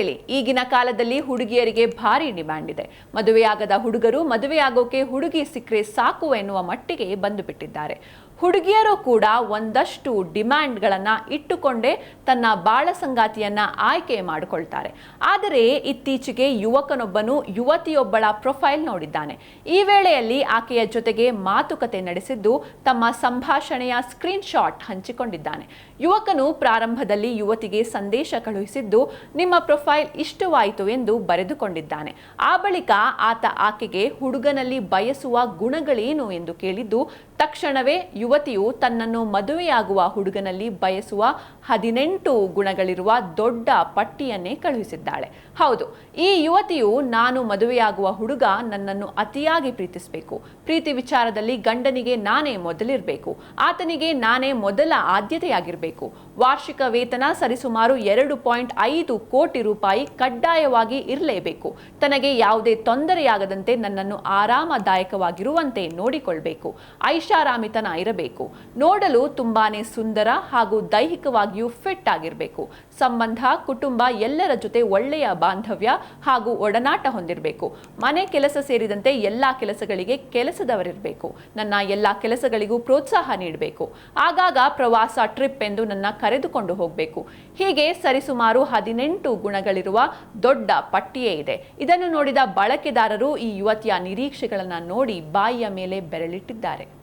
ಹೇಳಿ, ಈಗಿನ ಕಾಲದಲ್ಲಿ ಹುಡುಗಿಯರಿಗೆ ಭಾರಿ ಡಿಮ್ಯಾಂಡ್ ಇದೆ. ಮದುವೆಯಾಗದ ಹುಡುಗರು ಮದುವೆಯಾಗೋಕೆ ಹುಡುಗಿ ಸಿಕ್ಕರೆ ಸಾಕು ಎನ್ನುವ ಮಟ್ಟಿಗೆ ಬಂದು ಬಿಟ್ಟಿದ್ದಾರೆ. ಹುಡುಗಿಯರು ಕೂಡ ಒಂದಷ್ಟು ಡಿಮ್ಯಾಂಡ್ಗಳನ್ನು ಇಟ್ಟುಕೊಂಡೇ ತನ್ನ ಬಾಳ ಸಂಗಾತಿಯನ್ನು ಆಯ್ಕೆ ಮಾಡಿಕೊಳ್ತಾರೆ. ಆದರೆ ಇತ್ತೀಚೆಗೆ ಯುವಕನೊಬ್ಬನು ಯುವತಿಯೊಬ್ಬಳ ಪ್ರೊಫೈಲ್ ನೋಡಿದ್ದಾನೆ. ಈ ವೇಳೆಯಲ್ಲಿ ಆಕೆಯ ಜೊತೆಗೆ ಮಾತುಕತೆ ನಡೆಸಿದ್ದು ತಮ್ಮ ಸಂಭಾಷಣೆಯ ಸ್ಕ್ರೀನ್ ಶಾಟ್ ಹಂಚಿಕೊಂಡಿದ್ದಾನೆ. ಯುವಕನು ಪ್ರಾರಂಭದಲ್ಲಿ ಯುವತಿಗೆ ಸಂದೇಶ ಕಳುಹಿಸಿದ್ದು, ನಿಮ್ಮ ಪ್ರೊಫೈಲ್ ಇಷ್ಟವಾಯಿತು ಎಂದು ಬರೆದುಕೊಂಡಿದ್ದಾನೆ. ಆ ಬಳಿಕ ಆತ ಆಕೆಗೆ ಹುಡುಗನಲ್ಲಿ ಬಯಸುವ ಗುಣಗಳೇನು? ಎಂದು ಕೇಳಿದ್ದು, ತಕ್ಷಣವೇ ಯುವತಿಯು ತನ್ನನ್ನು ಮದುವೆಯಾಗುವ ಹುಡುಗನಲ್ಲಿ ಬಯಸುವ ಹದಿನೆಂಟು ಗುಣಗಳಿರುವ ದೊಡ್ಡ ಪಟ್ಟಿಯನ್ನೇ ಕಳುಹಿಸಿದ್ದಾಳೆ. ಹೌದು, ಈ ಯುವತಿಯು ನಾನು ಮದುವೆಯಾಗುವ ಹುಡುಗ ನನ್ನನ್ನು ಅತಿಯಾಗಿ ಪ್ರೀತಿಸಬೇಕು. ಪ್ರೀತಿ ವಿಚಾರದಲ್ಲಿ ಗಂಡನಿಗೆ ನಾನೇ ಮೊದಲಿರಬೇಕು. ಆತನಿಗೆ ನಾನೇ ಮೊದಲ ಆದ್ಯತೆಯಾಗಿರಬೇಕು. ವಾರ್ಷಿಕ ವೇತನ ಸರಿಸುಮಾರು ಎರಡು ಪಾಯಿಂಟ್ ಐದು ಕೋಟಿ ರೂಪಾಯಿ ಕಡ್ಡಾಯವಾಗಿ ಇರಲೇಬೇಕು. ತನಗೆ ಯಾವುದೇ ತೊಂದರೆಯಾಗದಂತೆ ನನ್ನನ್ನು ಆರಾಮದಾಯಕವಾಗಿರುವಂತೆ ನೋಡಿಕೊಳ್ಬೇಕು. ಐಷಾರಾಮಿತನ ಇರಬೇಕು. ನೋಡಲು ತುಂಬಾನೇ ಸುಂದರ ಹಾಗೂ ದೈಹಿಕವಾಗಿಯೂ ಫಿಟ್ ಆಗಿರಬೇಕು. ಸಂಬಂಧ, ಕುಟುಂಬ ಎಲ್ಲರ ಜೊತೆ ಒಳ್ಳೆಯ ಬಾಂಧವ್ಯ ಹಾಗೂ ಒಡನಾಟ ಹೊಂದಿರಬೇಕು. ಮನೆ ಕೆಲಸ ಸೇರಿದಂತೆ ಎಲ್ಲ ಕೆಲಸಗಳಿಗೆ ಕೆಲಸದವರಿರಬೇಕು. ನನ್ನ ಎಲ್ಲ ಕೆಲಸಗಳಿಗೂ ಪ್ರೋತ್ಸಾಹ ನೀಡಬೇಕು. ಆಗಾಗ ಪ್ರವಾಸ ಟ್ರಿಪ್ ಎಂದು ನನ್ನ ಕರೆದುಕೊಂಡು ಹೋಗಬೇಕು. ಹೀಗೆ ಸರಿಸುಮಾರು ಹದಿನೆಂಟು ಗುಣಗಳಿರುವ ದೊಡ್ಡ ಪಟ್ಟಿಯೇ ಇದೆ. ಇದನ್ನು ನೋಡಿದ ಬಳಕೆದಾರರು ಈ ಯುವತಿಯ ನಿರೀಕ್ಷೆಗಳನ್ನು ನೋಡಿ ಬಾಯಿಯ ಮೇಲೆ ಬೆರಳಿಟ್ಟಿದ್ದಾರೆ.